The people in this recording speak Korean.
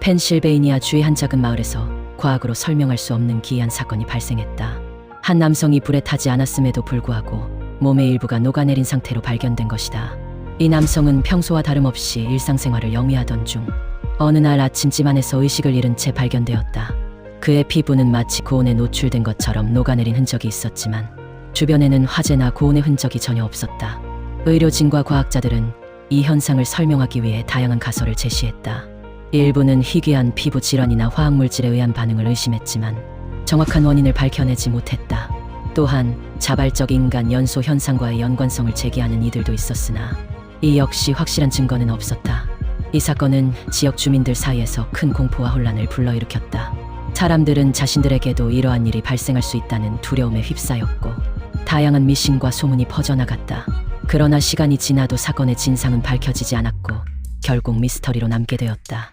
펜실베이니아 주의 한 작은 마을에서 과학으로 설명할 수 없는 기이한 사건이 발생했다. 한 남성이 불에 타지 않았음에도 불구하고 몸의 일부가 녹아내린 상태로 발견된 것이다. 이 남성은 평소와 다름없이 일상생활을 영위하던 중 어느 날 아침 집안에서 의식을 잃은 채 발견되었다. 그의 피부는 마치 고온에 노출된 것처럼 녹아내린 흔적이 있었지만 주변에는 화재나 고온의 흔적이 전혀 없었다. 의료진과 과학자들은 이 현상을 설명하기 위해 다양한 가설을 제시했다. 일부는 희귀한 피부 질환이나 화학물질에 의한 반응을 의심했지만 정확한 원인을 밝혀내지 못했다. 또한 자발적 인간 연소 현상과의 연관성을 제기하는 이들도 있었으나 이 역시 확실한 증거는 없었다. 이 사건은 지역 주민들 사이에서 큰 공포와 혼란을 불러일으켰다. 사람들은 자신들에게도 이러한 일이 발생할 수 있다는 두려움에 휩싸였고 다양한 미신과 소문이 퍼져나갔다. 그러나 시간이 지나도 사건의 진상은 밝혀지지 않았고 결국 미스터리로 남게 되었다.